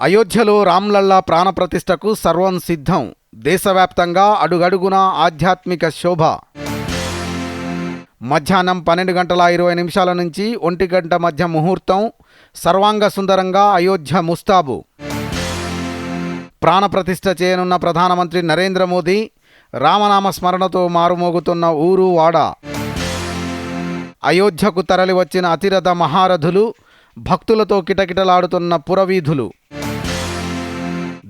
అయోధ్యలో రామ్లల్లా ప్రాణప్రతిష్టకు సర్వం సిద్ధం. దేశవ్యాప్తంగా అడుగడుగున ఆధ్యాత్మిక శోభ. మధ్యాహ్నం పన్నెండు గంటల ఇరవై నిమిషాల నుంచి ఒంటి గంట మధ్య ముహూర్తం. సర్వాంగ సుందరంగా అయోధ్య ముస్తాబు. ప్రాణప్రతిష్ఠ చేయనున్న ప్రధానమంత్రి నరేంద్ర మోదీ రామనామ స్మరణతో మారుమోగుతున్న ఊరు వాడ. అయోధ్యకు తరలివచ్చిన అతిరథ మహారథులు భక్తులతో కిటకిటలాడుతున్న పురవీధులు.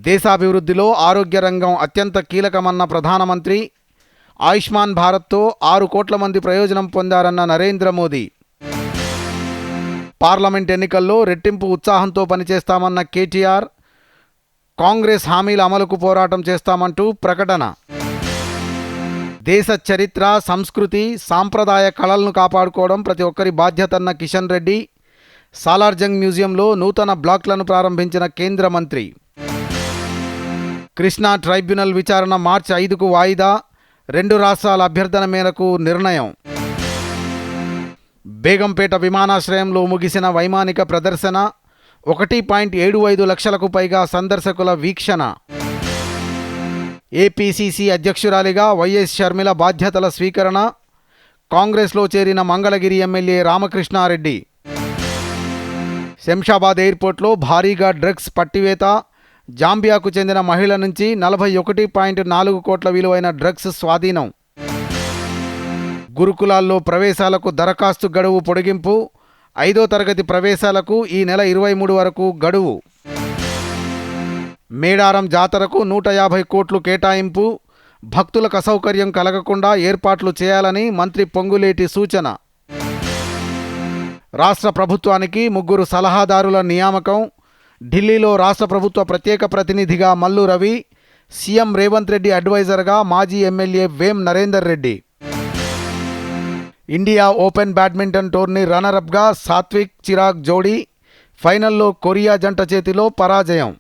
దేశాభివృద్ధిలో ఆరోగ్య రంగం అత్యంత కీలకమన్న ప్రధానమంత్రి. ఆయుష్మాన్ భారత్తో ఆరు కోట్ల మంది ప్రయోజనం పొందారన్న నరేంద్ర మోదీ. పార్లమెంట్ ఎన్నికల్లో రెట్టింపు ఉత్సాహంతో పనిచేస్తామన్న కేటీఆర్ కాంగ్రెస్ హామీల అమలుకు పోరాటం చేస్తామంటూ ప్రకటన. దేశ చరిత్ర సంస్కృతి సాంప్రదాయ కళలను కాపాడుకోవడం ప్రతి ఒక్కరి బాధ్యతన్న కిషన్ రెడ్డి. సాలార్జంగ్ మ్యూజియంలో నూతన బ్లాక్లను ప్రారంభించిన కేంద్ర మంత్రి. కృష్ణా ట్రైబ్యునల్ విచారణ మార్చి ఐదుకు వాయిదా రెండు రాష్ట్రాల అభ్యర్థన మేరకు నిర్ణయం. బేగంపేట విమానాశ్రయంలో ముగిసిన వైమానిక ప్రదర్శన ఒకటి పాయింట్ ఏడు ఐదు లక్షలకు పైగా సందర్శకుల వీక్షణ. ఏపీసీసీ అధ్యక్షురాలిగా వైఎస్ షర్మిల బాధ్యతల స్వీకరణ కాంగ్రెస్లో చేరిన మంగళగిరి ఎమ్మెల్యే రామకృష్ణారెడ్డి. శంషాబాద్ ఎయిర్పోర్ట్లో భారీగా డ్రగ్స్ పట్టివేత జాంబియాకు చెందిన మహిళ నుంచి నలభై ఒకటి పాయింట్ నాలుగు కోట్ల విలువైన డ్రగ్స్ స్వాధీనం. గురుకులాల్లో ప్రవేశాలకు దరఖాస్తు గడువు పొడిగింపు. ఐదో తరగతి ప్రవేశాలకు ఈ నెల ఇరవై మూడు వరకు గడువు. మేడారం జాతరకు నూట యాభై కోట్లు కేటాయింపు. భక్తులకు అసౌకర్యం కలగకుండా ఏర్పాట్లు చేయాలని మంత్రి పొంగులేటి సూచన. రాష్ట్ర ప్రభుత్వానికి ముగ్గురు సలహాదారుల నియామకం. ఢిల్లీలో రాష్ట్ర ప్రభుత్వ ప్రత్యేక ప్రతినిధిగా మల్లు రవి సీఎం రేవంత్ రెడ్డి అడ్వైజర్గా మాజీ MLA Vem Narender Reddy. India open badminton tourney రన్నరప్గా Satwik Chirag జోడీ ఫైనల్లో కొరియా జంట చేతిలో పరాజయం.